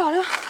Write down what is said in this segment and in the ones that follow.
ต่อ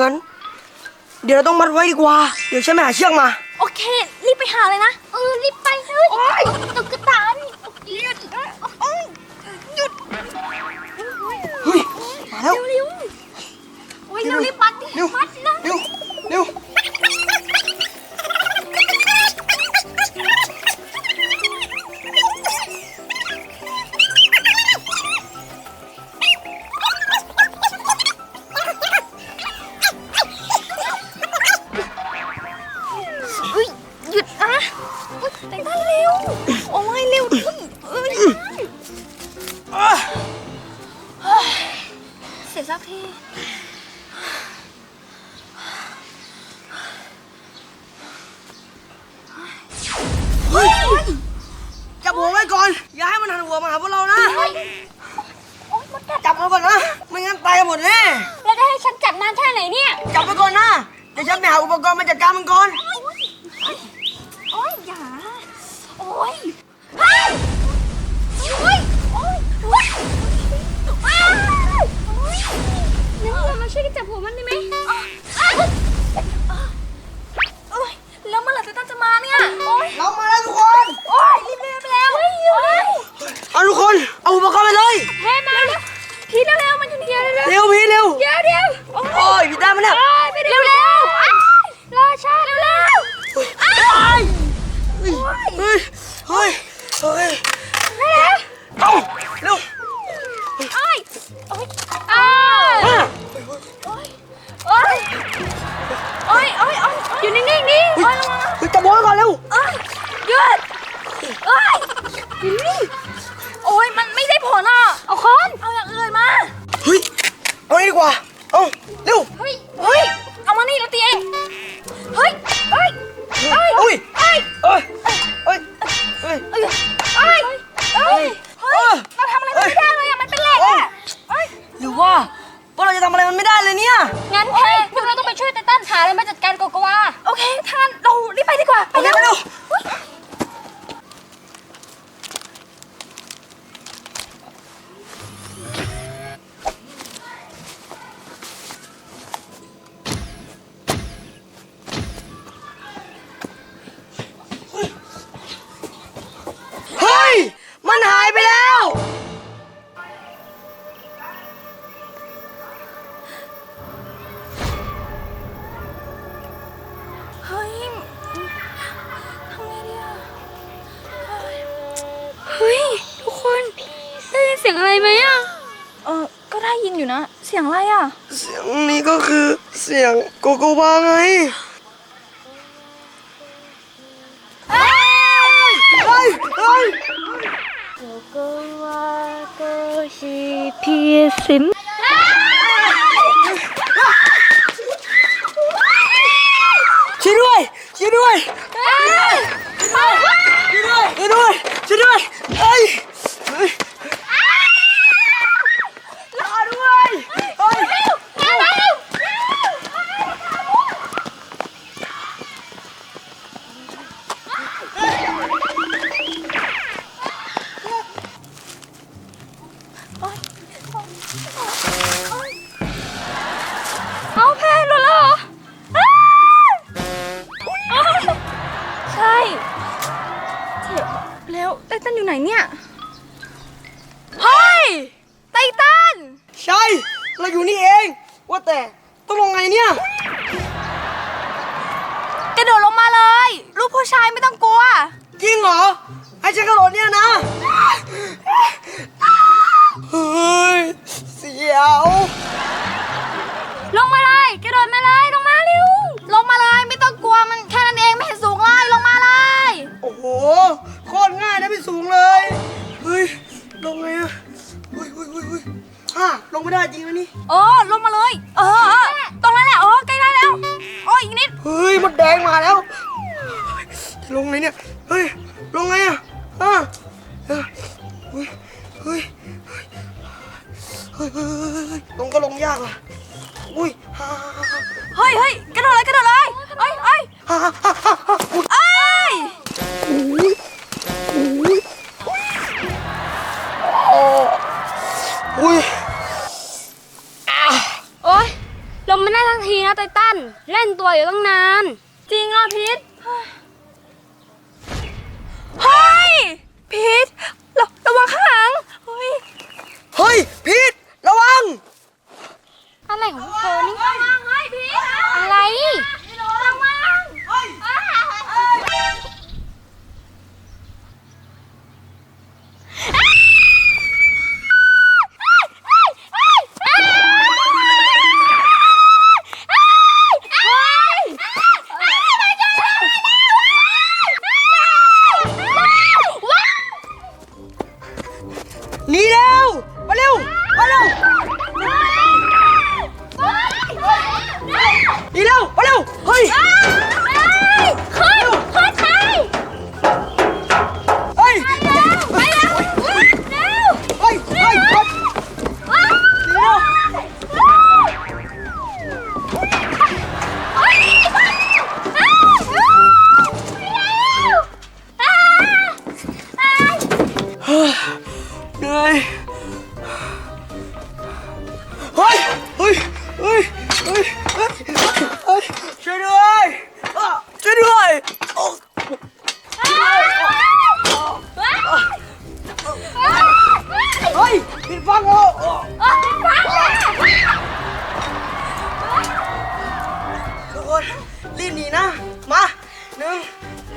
งั้น เดี๋ยวเราต้องมัดไว้ดีกว่า เดี๋ยวฉันไปหาเชือกมา โอเค รีบไปหาเลยนะ ดแน่แล้วจะให้ฉันจับนานแค่ไหนเนี่ยจับไปก่อนนะเดี๋ยวฉันไปหาอุปกรณ์มาจัดการมันก่อนโอ้ยอย่าโอ้ยเฮ้ยโอ้ยโอ้ยโอ้ยอ้าวโอ้ยงั้นเรามาช่วยกันจับหัวมันได้ไหมโอ้ยแล้วเมื่อไหร่จะตั้งจะมาเนี่ยโอ้ยเรามาแล้วทุกคน โอ้ยรีบเร็วไปแล้วเฮ้ยเร็วเอาทุกคน เอาอุปกรณ์ไปเลย อ้โอ้ยพี่ได้มาแล้วยไปเร็วเร็วรอช้าเร็วเร็วเฮ้ยเฮ้ยเฮ้ยเร็วเอาเร็วโอ้ยโอ้ยอ้าวมาโอ้ยโอ้ยโอ้ยโอ้ยอยู่นิ่งๆดิโอ้ยระวังเฮ้ยจับหัวไว้ก่อนเร็วเอ้ยหยุดเอ้ยอยู่นี่โสียงอะไรไหมอะเออก็ได้ยินอยู่นะ เสียงอะไรอะเสียงนี้ก็คือเสียงโกโกวาไงเอ้ยเฮ้ยเฮ้ยโกโกวาโกชิพีซิมช่วยด้วยช่วยด้วยช่วยด้วย ให้ฉันกระโดดเนี่ยนะ เฮ้ย เสียว ลงมาเลยกระโดดมาเลยลงมาเร็วลงมาเลยไม่ต้องกลัวมันแค่นั้นเองไม่เห็นสูงเลยลงมาเลยโอ้โห โคตรง่ายนะพี่สูงเลย เฮ้ย ลงไงอะเฮ้ยเฮ้ยเฮ้ยเฮ้ยอะลงไม่ได้จริงนะนี่เออลงมาเลย เออเออตรงนั้นแหละเออใกล้ได้แล้วโอ้ยอีกนิด เฮ้ยมดแดงมาแล้วจะลงไงเนี่ยเฮ้ย อุ้ยโอ๊ยลงไม่ได้ทันทีนะไตตันเล่นตัวอยู่ตั้งนาน จริงเหรอพีท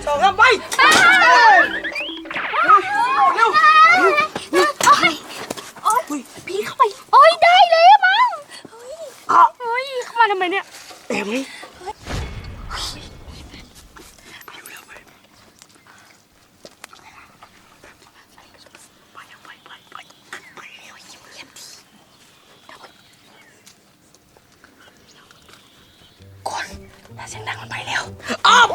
สองสามไปเฮ้ยเร็วพีทเข้าไป โอ้ยได้เลยอะมั้งเฮ้ยอะเฮ้ยเข้ามาทำไมเนี่ยเอ็มนี่ถ้าเสียงดังมันไปแล้วอ้าว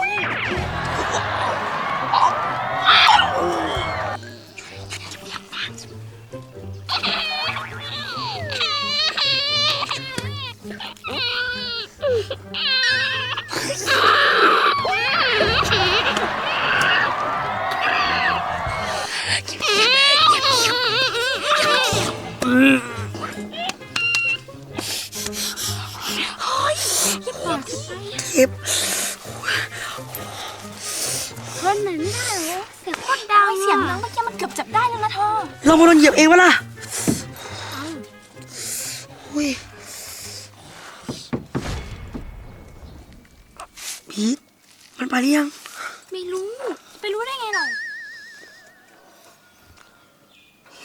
อุ้ยพีทมันไปหรือยัง ไม่รู้ ไปรู้ได้ไงหรอ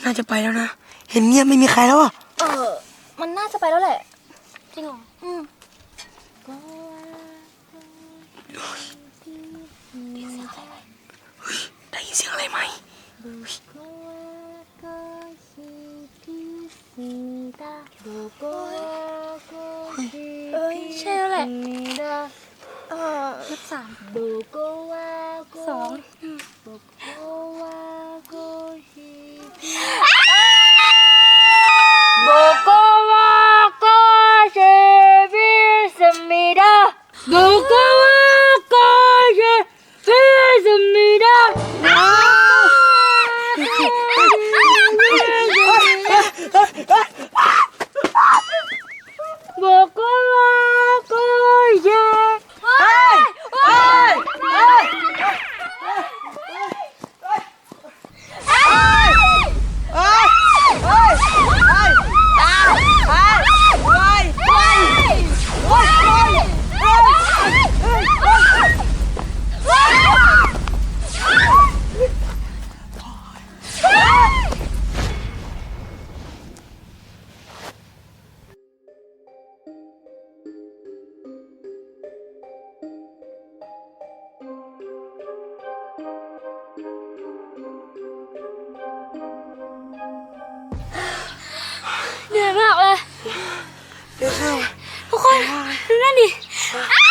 น่าจะไปแล้วนะ เห็นเงียบไม่มีใครแล้วอะ เออ มันน่าจะไปแล้วแหละ จริงเหรอ อืมได้ยินเสียงอะไรไหม เอ้ยใช่แล้วแหละเออนับสามส ทุกคนดูนั่นดิเฮ้ยเฮ้ย